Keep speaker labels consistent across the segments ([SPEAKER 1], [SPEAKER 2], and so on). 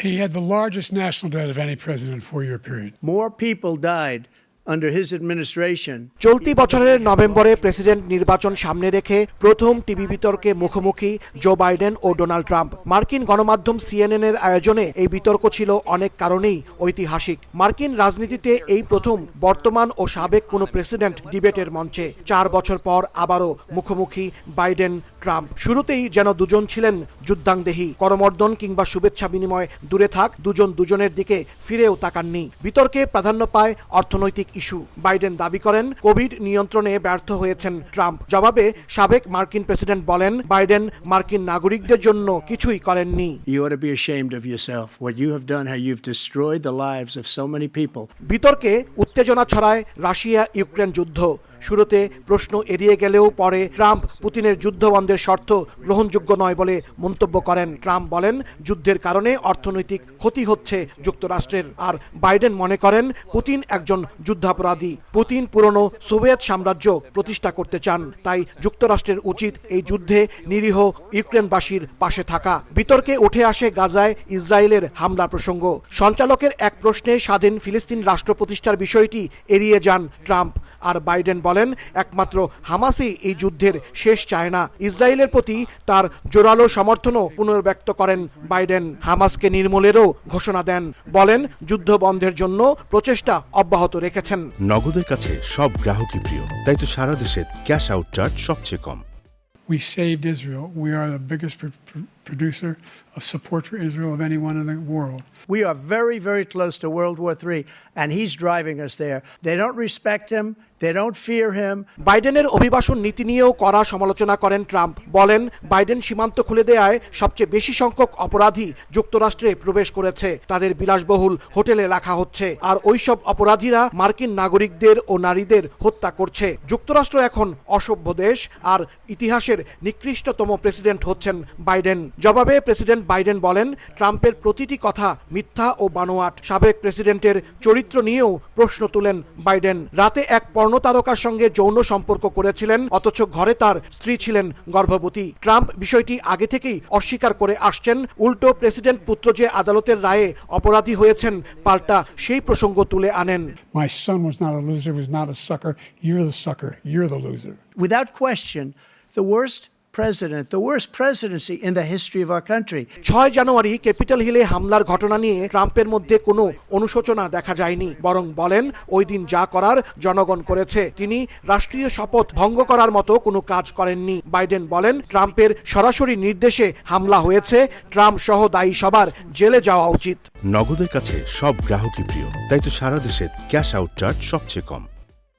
[SPEAKER 1] He had the largest national debt of any president in a four year period.
[SPEAKER 2] More people died
[SPEAKER 3] চলতি বছরের নভেম্বরে president নির্বাচন সামনে রেখে প্রথম টিভি বিতর্কে মুখোমুখি জো বাইডেন ও ডোনাল্ড ট্রাম্প। মার্কিন গণমাধ্যম সিএনএন এর আয়োজনে এই বিতর্ক ছিল অনেক কারণেই ঐতিহাসিক। মার্কিন রাজনীতিতে এই প্রথম বর্তমান ও সাবেক কোনো প্রেসিডেন্ট ডিবেটের মঞ্চে। চার বছর পর আবারও মুখোমুখি বাইডেন, ট্রাম্প। শুরুতেই যেন দুজন ছিলেন যুদ্ধাংদেহী। করমর্দন কিংবা শুভেচ্ছা বিনিময় দূরে থাক, দুজন দুজনের দিকে ফিরেও তাকাননি। বিতর্কে প্রাধান্য পায় অর্থনৈতিক ইস্যু। বাইডেন দাবি করেন কোভিড নিয়ন্ত্রণে ব্যর্থ হয়েছেন ট্রাম্প। জবাবে সাবেক মার্কিন প্রেসিডেন্ট বলেন বাইডেন মার্কিন নাগরিকদের জন্য কিছুই করেননি. বিতর্কে উত্তেজনা ছড়ায় রাশিয়া ইউক্রেন যুদ্ধ। শুরুতে প্রশ্ন এড়িয়ে গেলেও পরে ট্রাম্প পুতিনের যুদ্ধ বন্ধের শর্ত গ্রহণযোগ্য নয় বলে মন্তব্য করেন। ট্রাম্প বলেন, যুদ্ধের কারণে অর্থনৈতিক ক্ষতি হচ্ছে যুক্তরাষ্ট্রের। আর বাইডেন মনে করেন, পুতিন একজন যুদ্ধাপরাধী। পুতিন পুরনো সোভিয়েত সাম্রাজ্য প্রতিষ্ঠা করতে চান, তাই যুক্তরাষ্ট্রের উচিত এই যুদ্ধে নিরীহ ইউক্রেনবাসীর পাশে থাকা। বিতর্কে উঠে আসে গাজায় ইসরায়েলের হামলা প্রসঙ্গ। সঞ্চালকের এক প্রশ্নে স্বাধীন ফিলিস্তিন রাষ্ট্র প্রতিষ্ঠার বিষয়টি এড়িয়ে যান ট্রাম্প। আর বাইডেন বলেন একমাত্র হামাসই এই যুদ্ধের শেষ চায় না। ইসরায়েলের প্রতি তার জোরালো সমর্থনও পুনর্ব্যক্ত করেন বাইডেন। হামাসকে নির্মূলেরও ঘোষণা দেন। বলেন যুদ্ধ বন্ধের জন্য প্রচেষ্টা অব্যাহত রেখেছেন।
[SPEAKER 4] নগদের কাছে সব গ্রাহকই প্রিয় তাই তো সারা দেশে ক্যাশ আউট চার্জ সবচেয়ে কম।
[SPEAKER 1] We saved Israel. We are the biggest producer of support for Israel of anyone in the world.
[SPEAKER 2] We are very, very close to World War III, and he's driving us there. They don't respect him, they don't fear him.
[SPEAKER 3] বাইডেনের অভিবাসন নীতি নিয়েও কড়া সমালোচনা করেন Trump বলেন Biden সীমান্ত খুলে দেয়ায় সবচেয়ে বেশি সংখ্যক অপরাধী যুক্তরাষ্ট্রে প্রবেশ করেছে তাদের বিলাসবহুল হোটেলে রাখা হচ্ছে আর ওইসব অপরাধীরা মার্কিন নাগরিকদের ও নারীদের হত্যা করছে যুক্তরাষ্ট্র এখন অসভ্য দেশ আর ইতিহাসের নিকৃষ্টতম প্রেসিডেন্ট হচ্ছেন বাইডেন জবাবে প্রেসিডেন্ট বাইডেন বলেন ট্রাম্পের প্রতিটি কথা মিথ্যা ও বানোয়াট সাবেক প্রেসিডেন্টের চরিত্র নিয়েও প্রশ্ন তুলেন বাইডেন রাতে এক পর্ণতারকার সঙ্গে যৌন সম্পর্ক করেছিলেন অথচ ঘরে তার স্ত্রী ছিলেন গর্ভবতী ট্রাম্প বিষয়টি আগে থেকেই অস্বীকার করে আসছেন উল্টো প্রেসিডেন্ট পুত্র যে আদালতের রায়ে অপরাধী হয়েছেন পাল্টা সেই প্রসঙ্গ তুলে আনেন
[SPEAKER 1] My son was not a loser, was not a sucker. You're the sucker. You're the loser.
[SPEAKER 2] Without question, the worst president, the worst presidency in the history of our country.
[SPEAKER 3] ছয় জানুয়ারি ক্যাপিটাল হিলে হামলার ঘটনা নিয়ে ট্রাম্পের মধ্যে কোনো অনুশোচনা দেখা যায়নি। বরং বলেন ওই দিন যা করার জনগণ করেছে। তিনি রাষ্ট্রীয় শপথ ভঙ্গ করার মতো কোনো কাজ করেননি। বাইডেন বলেন ট্রাম্পের সরাসরি নির্দেশে হামলা হয়েছে। ট্রাম্প সহ দায়ী সবার জেলে যাওয়া উচিত।
[SPEAKER 4] নগদের কাছে সব গ্রাহকই প্রিয়। তাই তো সারা দেশে ক্যাশ আউট চার্জ সবচেয়ে কম।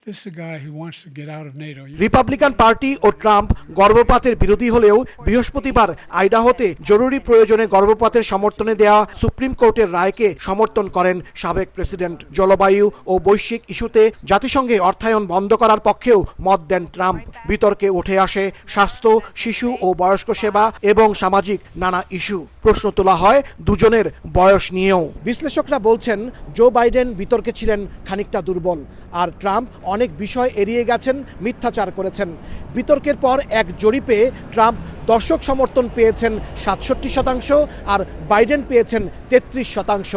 [SPEAKER 1] This is a guy who wants to get out of NATO. You-
[SPEAKER 3] Republican party O Trump গর্ভপাতের বিরোধী হলেও বৃহস্পতিবার আইডাহোতে জরুরি প্রয়োজনে গর্ভপাতের সমর্থনে দেওয়া সুপ্রিম কোর্টের রায়কে সমর্থন করেন সাবেক প্রেসিডেন্ট জলবায়ু ও বৈশ্বিক ইস্যুতে জাতিসংঘে অর্থায়ন বন্ধ করার পক্ষেও মত দেন ট্রাম্প। বিতর্কে উঠে আসে স্বাস্থ্য শিশু ও বয়স্ক সেবা এবং সামাজিক নানা ইস্যু। প্রশ্ন তোলা হয় দুজনের বয়স নিয়েও। বিশ্লেষকরা বলছেন জো বাইডেন বিতর্কে ছিলেন খানিকটা দুর্বল আর ট্রাম্প অনেক বিষয় এড়িয়ে গেছেন, মিথ্যাচার করেছেন। বিতর্কের পর এক জরিপে ট্রাম্প দর্শক সমর্থন পেয়েছেন সাতষট্টি শতাংশ আর বাইডেন পেয়েছেন তেত্রিশ শতাংশ।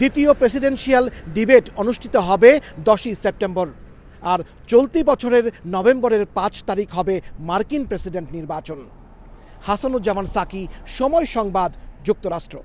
[SPEAKER 3] দ্বিতীয় প্রেসিডেন্সিয়াল ডিবেট অনুষ্ঠিত হবে দশই সেপ্টেম্বর। আর চলতি বছরের নভেম্বরের পাঁচ তারিখ হবে মার্কিন প্রেসিডেন্ট নির্বাচন। হাসানুজ্জামান সাকি, সময় সংবাদ, যুক্তরাষ্ট্র।